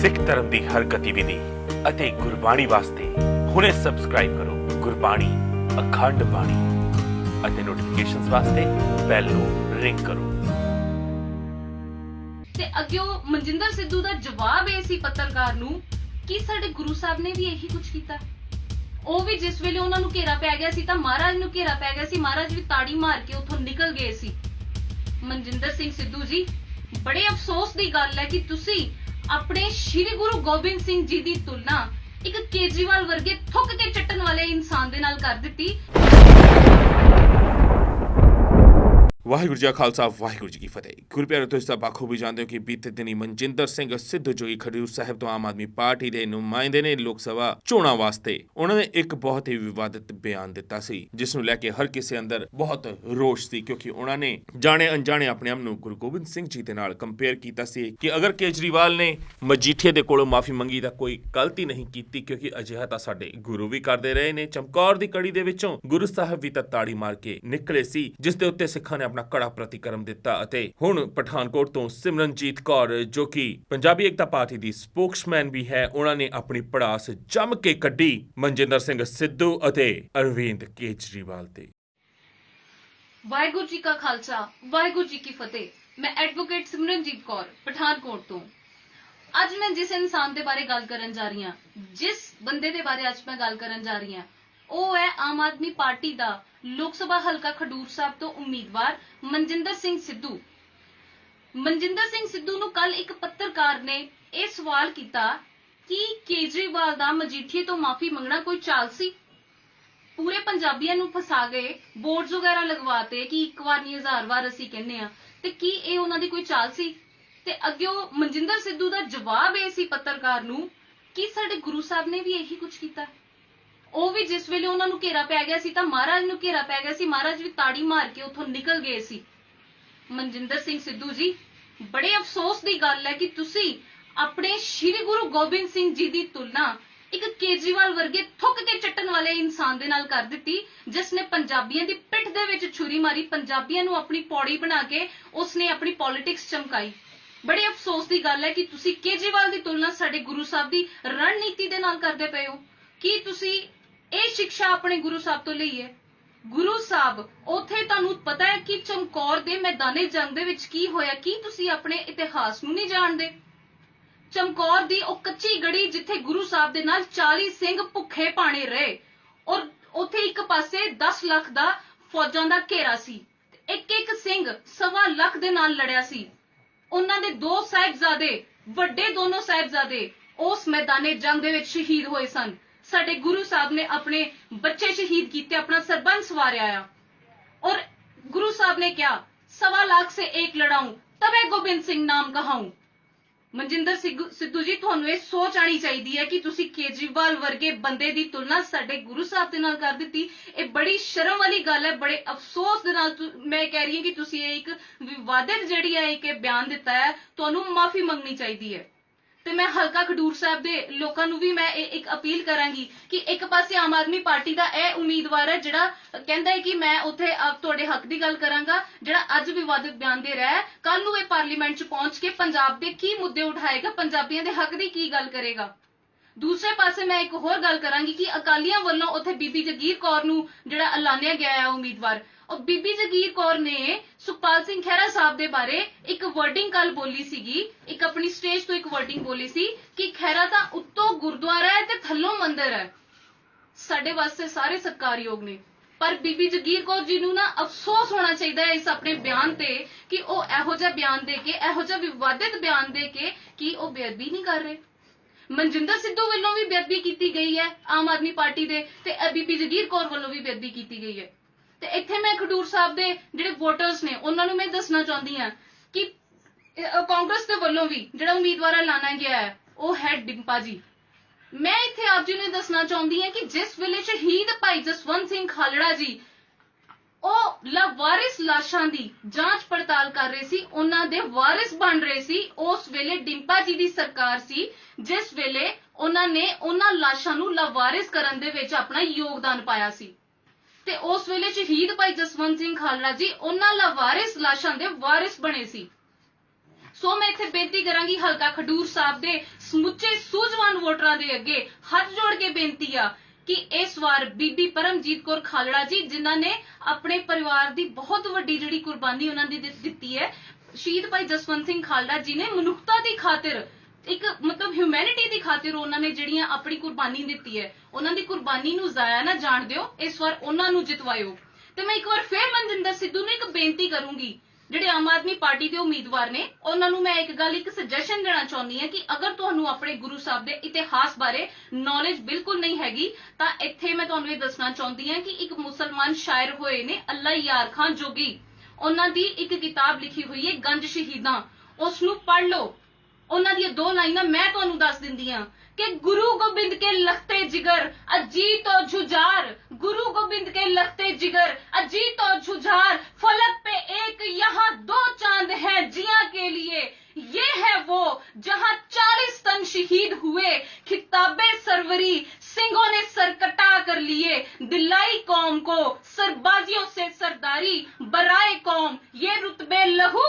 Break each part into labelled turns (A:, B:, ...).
A: ਸਿੱਖ ਧਰਮ ਦੀ ਹਰ ਗਤੀਵਿਧੀ ਅਤੇ ਗੁਰਬਾਣੀ ਵਾਸਤੇ ਹੁਣੇ ਸਬਸਕ੍ਰਾਈਬ ਕਰੋ ਗੁਰਬਾਣੀ ਅਖੰਡ ਬਾਣੀ ਅਤੇ ਨੋਟੀਫਿਕੇਸ਼ਨਸ ਵਾਸਤੇ ਬੈਲ ਨੂੰ ਰਿੰਗ ਕਰੋ।
B: ਤੇ ਅੱਗੇ ਮਨਜਿੰਦਰ ਸਿੱਧੂ ਦਾ ਜਵਾਬ ਇਹ ਸੀ ਪੱਤਰਕਾਰ ਨੂੰ ਕਿ ਸਾਡੇ ਗੁਰੂ ਸਾਹਿਬ ਨੇ ਵੀ ਇਹੀ ਕੁਝ ਕੀਤਾ। ਉਹ ਵੀ ਜਿਸ ਵੇਲੇ ਉਹਨਾਂ ਨੂੰ ਘੇਰਾ ਪੈ ਗਿਆ ਸੀ ਤਾਂ ਮਹਾਰਾਜ ਨੂੰ ਘੇਰਾ ਪੈ ਗਿਆ ਸੀ, ਮਹਾਰਾਜ ਵੀ ਤਾੜੀ ਮਾਰ ਕੇ ਉੱਥੋਂ ਨਿਕਲ ਗਏ ਸੀ। ਮਨਜਿੰਦਰ ਸਿੰਘ ਸਿੱਧੂ ਜੀ, ਬੜੇ ਅਫਸੋਸ ਦੀ ਗੱਲ ਹੈ ਕਿ ਤੁਸੀਂ ਆਪਣੇ ਸ੍ਰੀ ਗੁਰੂ ਗੋਬਿੰਦ ਸਿੰਘ ਜੀ ਦੀ ਤੁਲਨਾ ਇੱਕ ਕੇਜਰੀਵਾਲ ਵਰਗੇ ਥੁੱਕ ਕੇ ਚੱਟਣ ਵਾਲੇ ਇਨਸਾਨ ਦੇ ਨਾਲ ਕਰ ਦਿੱਤੀ।
A: ਵਾਹਿਗੁਰੂ ਜੀ ਕਾ ਖਾਲਸਾ, ਵਾਹਿਗੁਰੂ ਜੀ ਕੀ ਫਤਿਹ। ਗੁਰਪਿਆਰੇ ਤੁਸੀਂ ਤਾਂ ਬਾਖੂਬੀ ਜਾਣਦੇ ਹੋ ਕਿ ਬੀਤੇ ਦਿਨੀ ਮਨਜਿੰਦਰ ਸਿੰਘ ਸਿੱਧੂ ਜੋ ਕਿ ਖਡੂਰ ਸਾਹਿਬ ਤੋਂ ਆਮ ਆਦਮੀ ਪਾਰਟੀ ਦੇ ਨੁਮਾਇੰਦੇ ਨੇ ਲੋਕ ਸਭਾ ਚੋਣਾਂ ਵਾਸਤੇ ਉਹਨਾਂ ਨੇ ਇੱਕ ਬਹੁਤ ਹੀ ਵਿਵਾਦਿਤ ਬਿਆਨ ਦਿੱਤਾ ਸੀ, ਜਿਸ ਨੂੰ ਲੈ ਕੇ ਹਰ ਕਿਸੇ ਅੰਦਰ ਬਹੁਤ ਰੋਸ਼ ਸੀ, ਕਿਉਂਕਿ ਉਹਨਾਂ ਨੇ ਜਾਣੇ ਅਣਜਾਣੇ ਆਪਣੇ ਆਪ ਨੂੰ ਗੁਰੂ ਗੋਬਿੰਦ ਸਿੰਘ ਜੀ ਦੇ ਨਾਲ ਕੰਪੇਅਰ ਕੀਤਾ ਸੀ ਕਿ ਅਗਰ ਕੇਜਰੀਵਾਲ ਨੇ ਮਜੀਠੀਏ ਦੇ ਕੋਲੋਂ ਮਾਫੀ ਮੰਗੀ ਤਾਂ ਕੋਈ ਗਲਤੀ ਨਹੀਂ ਕੀਤੀ, ਕਿਉਂਕਿ ਅਜਿਹਾ ਤਾਂ ਸਾਡੇ ਗੁਰੂ ਵੀ ਕਰਦੇ ਰਹੇ ਨੇ। ਚਮਕੌਰ ਦੀ ਕੜੀ ਦੇ ਵਿੱਚੋਂ ਗੁਰੂ ਸਾਹਿਬ ਵੀ ਤਾਂ ਤਾੜੀ ਮਾਰ ਕੇ ਨਿਕਲੇ ਸੀ, ਜਿਸ ਦੇ ਉੱਤੇ ਸਿੱਖਾਂ ਨੇ ਆਪਣਾ ਕੜਾ ਪ੍ਰਤੀਕਰਮ ਦਿੱਤਾ ਅਤੇ ਹੁਣ ਪਠਾਨਕੋਟ ਤੋਂ ਸਿਮਰਨਜੀਤ ਕੌਰ, ਜੋ ਕਿ ਪੰਜਾਬੀ ਏਕਤਾ ਪਾਰਟੀ ਦੀ ਸਪੋਕਸਮੈਨ ਵੀ ਹੈ, ਉਹਨਾਂ ਨੇ ਆਪਣੀ ਪੜਾਸ ਜੰਮ ਕੇ ਕੱਢੀ ਮਨਜਿੰਦਰ ਸਿੰਘ ਸਿੱਧੂ ਅਤੇ ਅਰਵਿੰਦ ਕੇਜਰੀਵਾਲ ਤੇ।
B: ਵਾਹਿਗੁਰੂ ਜੀ ਕਾ ਖਾਲਸਾ, ਵਾਹਿਗੁਰੂ ਜੀ ਕੀ ਫਤਿਹ। ਮੈਂ ਐਡਵੋਕੇਟ ਸਿਮਰਨਜੀਤ ਕੌਰ, ਪਠਾਨਕੋਟ ਤੋਂ। ਅੱਜ ਮੈਂ ਜਿਸ ਇਨਸਾਨ ਦੇ ਬਾਰੇ ਗੱਲ ਕਰਨ ਜਾ ਰਹੀ ਹਾਂ, ਜਿਸ ਬੰਦੇ ਦੇ ਬਾਰੇ ਅੱਜ ਮੈਂ ਗੱਲ ਕਰਨ ਜਾ ਰਹੀ ਹਾਂ ਉਹ ਹੈ ਆਮ ਆਦਮੀ ਪਾਰਟੀ ਦਾ ਲੋਕ ਸਭਾ ਹਲਕਾ ਖਡੂਰ ਸਾਹਿਬ ਤੋਂ ਉਮੀਦਵਾਰ ਮਨਜਿੰਦਰ ਸਿੰਘ ਸਿੱਧੂ। ਮਨਜਿੰਦਰ ਸਿੰਘ ਸਿੱਧੂ ਨੂੰ ਕੱਲ ਇੱਕ ਪੱਤਰਕਾਰ ਨੇ ਇਹ ਸਵਾਲ ਕੀਤਾ ਕਿ ਕੇਜਰੀਵਾਲ ਦਾ ਮਜੀਠੀਏ ਤੋਂ ਮਾਫੀ ਮੰਗਣਾ ਕੋਈ ਚਾਲ ਸੀ? ਪੂਰੇ ਪੰਜਾਬੀਆਂ ਨੂੰ ਫਸਾ ਗਏ, ਬੋਰਡਸ ਵਗੈਰਾ ਲਗਵਾਤੇ ਕਿ ਇੱਕ ਵਾਰ ਨਹੀਂ, ਹਜ਼ਾਰ ਵਾਰ ਅਸੀਂ ਕਹਿੰਨੇ ਆ ਤੇ ਕੀ ਇਹ ਉਹਨਾਂ ਦੀ ਕੋਈ ਚਾਲ ਸੀ? ਤੇ ਅੱਗੇ ਉਹ ਮਨਜਿੰਦਰ ਸਿੱਧੂ ਦਾ ਜਵਾਬ ਇਹ ਸੀ ਪੱਤਰਕਾਰ ਨੂੰ ਕਿ ਸਾਡੇ ਗੁਰੂ ਸਾਹਿਬ ਨੇ ਵੀ ਇਹੀ ਕੁਝ ਕੀਤਾ। ਉਹ ਵੀ ਜਿਸ ਵੇਲੇ ਉਹਨਾਂ ਨੂੰ ਘੇਰਾ ਪੈ ਗਿਆ ਸੀ ਤਾਂ ਮਹਾਰਾਜ ਨੂੰ ਘੇਰਾ ਪੈ ਗਿਆ ਸੀ। ਮਹਾਰਾਜ ਵੀ ਤਾੜੀ ਮਾਰ ਕੇ ਉੱਥੋਂ ਨਿਕਲ ਗਏ ਸੀ। ਮਨਜਿੰਦਰ ਸਿੰਘ ਸਿੱਧੂ ਜੀ, ਬੜੇ ਅਫਸੋਸ ਦੀ ਗੱਲ ਹੈ ਕਿ ਤੁਸੀਂ ਆਪਣੇ ਸ੍ਰੀ ਗੁਰੂ ਗੋਬਿੰਦ ਸਿੰਘ ਜੀ ਦੀ ਤੁਲਨਾ ਇੱਕ ਕੇਜਰੀਵਾਲ ਵਰਗੇ ਥੁੱਕ ਕੇ ਚੱਟਣ ਵਾਲੇ ਇਨਸਾਨ ਦੇ ਨਾਲ ਕਰ ਦਿੱਤੀ, ਜਿਸ ਨੇ ਪੰਜਾਬੀਆਂ ਦੀ ਪਿੱਠ ਦੇ ਵਿੱਚ ਛੁਰੀ ਮਾਰੀ, ਪੰਜਾਬੀਆਂ ਨੂੰ ਆਪਣੀ ਪੌੜੀ ਬਣਾ ਕੇ ਉਸਨੇ ਆਪਣੀ ਪੋਲਿਟਿਕਸ ਚਮਕਾਈ। ਬੜੇ ਅਫਸੋਸ ਦੀ ਗੱਲ ਹੈ ਕਿ ਤੁਸੀਂ ਕੇਜਰੀਵਾਲ ਦੀ ਤੁਲਨਾ ਸਾਡੇ ਗੁਰੂ ਸਾਹਿਬ ਦੀ ਰਣਨੀਤੀ ਦੇ ਨਾਲ ਕਰਦੇ ਪਏ ਹੋ। ਕੀ ਤੁਸੀਂ ਇਹ ਸਿੱਖਿਆ ਆਪਣੇ ਗੁਰੂ ਸਾਹਿਬ ਤੋਂ ਲਈ ਹੈ। ਗੁਰੂ ਸਾਹਿਬ, ਉਥੇ ਤੁਹਾਨੂੰ ਪਤਾ ਹੈ ਕਿ ਚਮਕੌਰ ਦੇ ਮੈਦਾਨੇ ਜੰਗ ਦੇ ਵਿੱਚ ਕੀ ਹੋਇਆ, ਕੀ ਤੁਸੀਂ ਆਪਣੇ ਇਤਿਹਾਸ ਨੂੰ ਨਹੀਂ ਜਾਣਦੇ? ਚਮਕੌਰ ਦੀ ਉਹ ਕੱਚੀ ਗੜੀ ਜਿੱਥੇ ਗੁਰੂ ਸਾਹਿਬ ਦੇ ਨਾਲ 40 ਸਿੰਘ ਭੁੱਖੇ ਪਾਣੇ ਰਹੇ, ਔਰ ਉਥੇ ਇੱਕ ਪਾਸੇ 10 ਲੱਖ ਦਾ ਫੌਜਾਂ ਦਾ ਘੇਰਾ ਸੀ, ਇੱਕ ਇੱਕ ਸਿੰਘ ਸਵਾ ਲੱਖ ਦੇ ਨਾਲ ਲੜਿਆ ਸੀ। ਉਹਨਾਂ ਦੇ ਦੋ ਸਾਹਿਬਜ਼ਾਦੇ, ਵੱਡੇ ਦੋਨੋਂ ਸਾਹਿਬਜ਼ਾਦੇ ਉਸ ਮੈਦਾਨੇ ਜੰਗ ਦੇ ਵਿੱਚ ਸ਼ਹੀਦ ਹੋਏ ਸਨ। साडे गुरु साहब ने अपने बच्चे शहीद किए अपना सरबंस वार आया और गुरु साहब ने क्या सवा लाख से एक लड़ाऊ तबे गोबिंद सिंह नाम कहाऊं मनजिंदर सिद्धू जी थोन ये सोच आनी चाहिए है कि तुम केजरीवाल वर्गे बंदे की तुलना साडे गुरु साहब के कर दी ये बड़ी शर्म वाली गल है बड़े अफसोस मैं कह रही हूँ कि तुम एक विवादित जी है एक बयान दिता है तो माफ़ी मंगनी चाहिए है ਤੇ ਮੈਂ ਹਲਕਾ ਖਡੂਰ ਸਾਹਿਬ ਦੇ ਲੋਕਾਂ ਨੂੰ ਵੀ ਮੈਂ ਇਹ ਇੱਕ ਅਪੀਲ ਕਰਾਂਗੀ ਕਿ ਇੱਕ ਪਾਸੇ ਆਮ ਆਦਮੀ ਪਾਰਟੀ ਦਾ ਇਹ ਉਮੀਦਵਾਰ ਹੈ ਜਿਹੜਾ ਕਹਿੰਦਾ ਹੈ ਕਿ ਮੈਂ ਉੱਥੇ ਆਪ ਤੁਹਾਡੇ ਹੱਕ ਦੀ ਗੱਲ ਕਰਾਂਗਾ, ਜਿਹੜਾ ਅੱਜ ਵਿਵਾਦਿਤ ਬਿਆਨ ਦੇ ਰਿਹਾ ਹੈ। ਕੱਲ ਨੂੰ ਇਹ ਪਾਰਲੀਮੈਂਟ 'ਚ ਪਹੁੰਚ ਕੇ ਪੰਜਾਬ ਦੇ ਕੀ ਮੁੱਦੇ ਉਠਾਏਗਾ, ਪੰਜਾਬੀਆਂ ਦੇ ਹੱਕ ਦੀ ਕੀ ਗੱਲ ਕਰੇਗਾ? ਦੂਸਰੇ ਪਾਸੇ ਮੈਂ ਇੱਕ ਹੋਰ ਗੱਲ ਕਰਾਂਗੀ ਕਿ ਅਕਾਲੀਆਂ ਵੱਲੋਂ ਉੱਥੇ ਬੀਬੀ ਜਗੀਰ ਕੌਰ ਨੂੰ ਜਿਹੜਾ ਐਲਾਨਿਆ ਗਿਆ ਹੈ ਉਮੀਦਵਾਰ ਉਹ ਬੀਬੀ ਜਗੀਰ ਕੌਰ ਨੇ ਸੁਖਪਾਲ ਸਿੰਘ ਖਹਿਰਾ ਸਾਹਿਬ ਦੇ ਬਾਰੇ ਇੱਕ ਵਰਡਿੰਗ ਕੱਲ ਬੋਲੀ ਸੀਗੀ। ਇੱਕ ਆਪਣੀ ਸਟੇਜ ਤੋਂ ਇੱਕ ਵਰਡਿੰਗ ਬੋਲੀ ਸੀ ਕਿ ਖਹਿਰਾ ਤਾਂ ਉੱਤੋਂ ਗੁਰਦੁਆਰਾ ਹੈ ਤੇ ਥੱਲੋਂ ਮੰਦਿਰ ਹੈ। ਸਾਡੇ ਵਾਸਤੇ ਸਾਰੇ ਸਤਿਕਾਰਯੋਗ ਨੇ। ਪਰ ਬੀਬੀ ਜਗੀਰ ਕੌਰ ਜੀ ਨੂੰ ਨਾ ਅਫਸੋਸ ਹੋਣਾ ਚਾਹੀਦਾ ਹੈ ਇਸ ਆਪਣੇ ਬਿਆਨ ਤੇ ਕਿ ਉਹ ਇਹੋ ਜਿਹਾ ਬਿਆਨ ਦੇ ਕੇ, ਇਹੋ ਜਿਹਾ ਵਿਵਾਦਿਤ ਬਿਆਨ ਦੇ ਕੇ ਕਿ ਉਹ ਬੇਅਦਬੀ ਨਹੀਂ ਕਰ ਰਹੇ। ਮਨਜਿੰਦਰ ਸਿੱਧੂ ਵੱਲੋਂ ਵੀ ਬੇਅਦਬੀ ਕੀਤੀ ਗਈ ਹੈ ਆਮ ਆਦਮੀ ਪਾਰਟੀ ਦੇ ਤੇ ਬੀਬੀ ਜਗੀਰ ਕੌਰ ਵੱਲੋਂ ਵੀ ਬੇਅਦਬੀ ਕੀਤੀ ਗਈ ਹੈ। ਤੇ ਇੱਥੇ ਮੈਂ ਖਡੂਰ ਸਾਹਿਬ ਦੇ ਜਿਹੜੇ ਵੋਟਰਸ ਨੇ, ਉਹਨਾਂ ਨੂੰ ਮੈਂ ਦੱਸਣਾ ਚਾਹੁੰਦੀ ਹਾਂ ਕਿ ਕਾਂਗਰਸ ਦੇ ਵੱਲੋਂ ਵੀ ਜਿਹੜਾ ਉਮੀਦਵਾਰ ਐਲਾਨਿਆ ਗਿਆ ਹੈ, ਉਹ ਹੈ ਡਿੰਪਾ ਜੀ। ਮੈਂ ਇੱਥੇ ਆਪ ਜੀ ਨੂੰ ਦੱਸਣਾ ਚਾਹੁੰਦੀ ਹਾਂ ਕਿ ਜਿਸ ਵੇਲੇ ਸ਼ਹੀਦ ਭਾਈ ਜਸਵੰਤ ਸਿੰਘ ਖਾਲੜਾ ਜੀ, ਉਹ ਲਵਾਰਿਸ ਲਾਸ਼ਾਂ ਦੀ ਜਾਂਚ ਪੜਤਾਲ ਕਰ ਰਹੇ ਸੀ, ਉਹਨਾਂ ਦੇ ਵਾਰਿਸ ਬਣ ਰਹੇ ਸੀ, ਉਸ ਵੇਲੇ ਡਿੰਪਾ ਜੀ ਦੀ ਸਰਕਾਰ ਸੀ, ਜਿਸ ਵੇਲੇ ਉਹਨਾਂ ਨੇ ਉਹਨਾਂ ਲਾਸ਼ਾਂ ਨੂੰ ਲਵਾਰਿਸ ਕਰਨ ਦੇ ਵਿੱਚ ਆਪਣਾ ਯੋਗਦਾਨ ਪਾਇਆ ਸੀ। ਤੇ ਉਸ ਵੇਲੇ ਸ਼ਹੀਦ ਭਾਈ ਜਸਵੰਤ ਸਿੰਘ ਖਾਲੜਾ ਜੀ, ਉਹਨਾਂ ਲਵਾਰਿਸ ਲਾਸ਼ਾਂ ਦੇ ਵਾਰਿਸ ਬਣੇ ਸੀ। ਸੋ ਮੈਂ ਇੱਥੇ ਬੇਨਤੀ ਕਰਾਂਗੀ ਹਲਕਾ ਖਡੂਰ ਸਾਹਿਬ ਦੇ ਸਮੁੱਚੇ ਸੂਝਵਾਨ ਵੋਟਰਾਂ ਦੇ ਅੱਗੇ ਹੱਥ ਜੋੜ ਕੇ ਬੇਨਤੀ ਆ ਕਿ ਇਸ ਵਾਰ ਬੀਬੀ ਪਰਮਜੀਤ ਕੌਰ ਖਾਲੜਾ ਜੀ, ਜਿਨ੍ਹਾਂ ਨੇ ਆਪਣੇ ਪਰਿਵਾਰ ਦੀ ਬਹੁਤ ਵੱਡੀ ਜਿਹੜੀ ਕੁਰਬਾਨੀ ਉਹਨਾਂ ਦੀ ਦਿੱਤੀ ਹੈ, ਸ਼ਹੀਦ ਭਾਈ ਜਸਵੰਤ ਸਿੰਘ ਖਾਲੜਾ ਜੀ ਨੇ ਮਨੁੱਖਤਾ ਦੀ ਖਾਤਰ ਇੱਕ ਮਤਲਬ ਹਿਊਮੈਨਿਟੀ ਦੀ ਖਾਤਰ ਉਹਨਾਂ ਨੇ ਜਿਹੜੀਆਂ ਆਪਣੀ ਕੁਰਬਾਨੀ ਦਿੱਤੀ ਹੈ, ਉਹਨਾਂ ਦੀ ਕੁਰਬਾਨੀ ਨੂੰ ਜ਼ਾਇਆ ਨਾ ਜਾਣ ਦਿਓ, ਇਸ ਵਾਰ ਉਹਨਾਂ ਨੂੰ ਜਿਤਵਾਇਓ। ਤੇ ਮੈਂ ਇੱਕ ਵਾਰ ਫੇਰ ਮਨਜਿੰਦਰ ਸਿੱਧੂ ਨੂੰ ਇੱਕ ਬੇਨਤੀ ਕਰੂੰਗੀ, ਜਿਹੜੇ ਆਮ ਆਦਮੀ ਪਾਰਟੀ ਦੇ ਉਮੀਦਵਾਰ ਨੇ, ਉਹਨਾਂ ਨੂੰ ਮੈਂ ਇੱਕ ਗੱਲ, ਇੱਕ ਸੁਜੈਸ਼ਨ ਦੇਣਾ ਚਾਹੁੰਦੀ ਹਾਂ ਕਿ ਅਗਰ ਤੁਹਾਨੂੰ ਆਪਣੇ ਗੁਰੂ ਸਾਹਿਬ ਦੇ ਇਤਿਹਾਸ ਬਾਰੇ ਨੌਲੇਜ ਬਿਲਕੁਲ ਨਹੀਂ ਹੈਗੀ, ਤਾਂ ਇੱਥੇ ਮੈਂ ਤੁਹਾਨੂੰ ਇਹ ਦੱਸਣਾ ਚਾਹੁੰਦੀ ਹਾਂ ਕਿ ਇੱਕ ਮੁਸਲਮਾਨ ਸ਼ਾਇਰ ਹੋਏ ਨੇ, ਅੱਲਾ ਯਾਰ ਖਾਨ ਜੋਗੀ। ਉਹਨਾਂ ਦੀ ਇੱਕ ਕਿਤਾਬ ਲਿਖੀ ਹੋਈ ਹੈ, ਗੰਜ ਸ਼ਹੀਦਾਂ। ਉਸ ਨੂੰ ਪੜ੍ਹ ਲਓ। ਉਹਨਾਂ ਦੀਆਂ ਦੋ ਲਾਈਨਾਂ ਮੈਂ ਤੁਹਾਨੂੰ ਦੱਸ ਦਿੰਦੀ ਹਾਂ ਕਿ ਗੁਰੂ ਗੋਬਿੰਦ ਕੇ ਲਖਤੇ ਜਿਗਰ ਅਜੀਤ और जुझार गुरु गोविंद के लखते जिगर अजीत और जुझार फलक पे एक यहाँ दो चांद है जिया के लिए ये है वो जहाँ चालीस तन शहीद हुए खिताबे सरवरी सिंहों ने सर कटा कर लिए दिलाई कौम को सरबाजियों से सरदारी बराए कौम ये रुतबे लहू बहा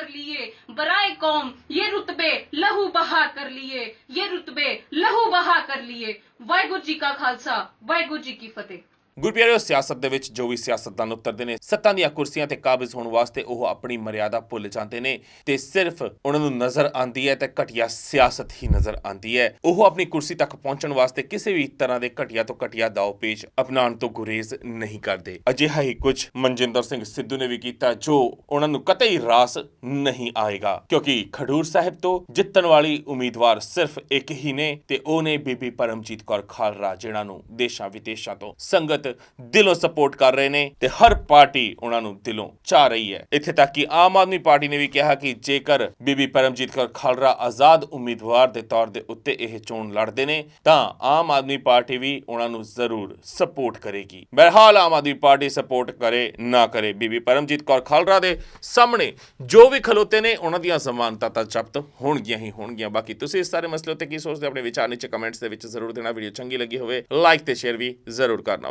B: कर लिए बराए कौम ये रुतबे लहू बहा कर लिए ये रुतबे लहू बहा कर लिए वाहगुरु जी का खालसा वाहगुरु जी की फतेह
A: ਗੁਰਪਿਆਰਿਓ ਸਿਆਸਤ ਦੇ ਵਿੱਚ ਜੋ ਵੀ ਸਿਆਸਤਦਾਨ ਉਤਰਦੇ ਨੇ, ਸੱਤਾਂ ਦੀਆਂ ਕੁਰਸੀਆਂ ਤੇ ਕਾਬਜ਼ ਹੋਣ ਵਾਸਤੇ ਉਹ ਆਪਣੀ ਮਰਿਆਦਾ ਭੁੱਲ ਜਾਂਦੇ ਨੇ ਤੇ ਸਿਰਫ ਉਹਨਾਂ ਨੂੰ ਨਜ਼ਰ ਆਂਦੀ ਹੈ ਤੇ ਘਟੀਆ ਸਿਆਸਤ ਹੀ ਨਜ਼ਰ ਆਂਦੀ ਹੈ। ਉਹ ਆਪਣੀ ਕੁਰਸੀ ਤੱਕ ਪਹੁੰਚਣ ਵਾਸਤੇ ਕਿਸੇ ਵੀ ਤਰ੍ਹਾਂ ਦੇ ਘਟੀਆ ਤੋਂ ਘਟੀਆ ਦਾਅ ਪੇਚ ਅਪਣਾਉਣ ਤੋਂ ਗੁਰੇਜ਼ ਨਹੀਂ ਕਰਦੇ। ਅਜਿਹਾ ਹੀ ਕੁਝ ਮਨਜਿੰਦਰ ਸਿੰਘ ਸਿੱਧੂ ਨੇ ਵੀ ਕੀਤਾ, ਜੋ ਉਹਨਾਂ ਨੂੰ ਕਤਈ ਰਾਸ ਨਹੀਂ ਆਏਗਾ, ਕਿਉਂਕਿ ਖਡੂਰ ਸਾਹਿਬ ਤੋਂ ਜਿੱਤਣ ਵਾਲੀ ਉਮੀਦਵਾਰ ਸਿਰਫ ਇੱਕ ਹੀ ਨੇ ਤੇ ਉਹ ਨੇ ਬੀਬੀ ਪਰਮਜੀਤ ਕੌਰ ਖਾਲਰਾ ਜਿਹਨਾਂ ਨੂੰ ਦੇਸ਼ਾਂ ਵਿਦੇਸ਼ਾਂ ਤੋਂ ਸੰਗਤ ਦਿਲੋਂ ਸਪੋਰਟ ਕਰ ਰਹੇ ਨੇ ਤੇ ਹਰ ਪਾਰਟੀ ਉਹਨਾਂ ਨੂੰ ਦਿਲੋਂ ਚਾਹ ਰਹੀ ਹੈ। ਇੱਥੇ ਤੱਕ ਕਿ ਆਮ ਆਦਮੀ ਪਾਰਟੀ ਨੇ ਵੀ ਕਿਹਾ ਕਿ ਜੇਕਰ ਬੀਬੀ ਪਰਮਜੀਤ ਕੌਰ ਖਾਲਰਾ ਆਜ਼ਾਦ ਉਮੀਦਵਾਰ ਦੇ ਤੌਰ ਦੇ ਉੱਤੇ ਇਹ ਚੋਣ ਲੜਦੇ ਨੇ, ਤਾਂ ਆਮ ਆਦਮੀ ਪਾਰਟੀ ਵੀ ਉਹਨਾਂ ਨੂੰ ਜ਼ਰੂਰ ਸਪੋਰਟ ਕਰੇਗੀ। ਬਹਰਹਾਲ ਆਮ ਆਦਮੀ ਪਾਰਟੀ ਸਪੋਰਟ ਕਰੇ ਨਾ ਕਰੇ ਬੀਬੀ ਪਰਮਜੀਤ ਕੌਰ ਖਾਲਰਾ ਦੇ ਸਾਹਮਣੇ ਜੋ ਵੀ ਖਲੋਤੇ ਨੇ, ਉਹਨਾਂ ਦੀਆਂ ਜ਼ਮਾਨਤਾਂ ਤਾਂ ਜ਼ਬਤ ਹੋਣਗੀਆਂ ਹੀ ਹੋਣਗੀਆਂ। ਬਾਕੀ ਤੁਸੀਂ ਇਸ ਸਾਰੇ ਮਸਲੇ ਉੱਤੇ ਕੀ ਸੋਚਦੇ ਹੋ? ਆਪਣੇ ਵਿਚਾਰ ਨੀਚੇ ਕਮੈਂਟਸ ਦੇ ਵਿੱਚ ਜ਼ਰੂਰ ਦੇਣਾ। ਵੀਡੀਓ ਚੰਗੀ ਲੱਗੀ ਹੋਵੇ ਲਾਈਕ ਤੇ ਸ਼ੇਅਰ ਵੀ ਜ਼ਰੂਰ ਕਰਨਾ।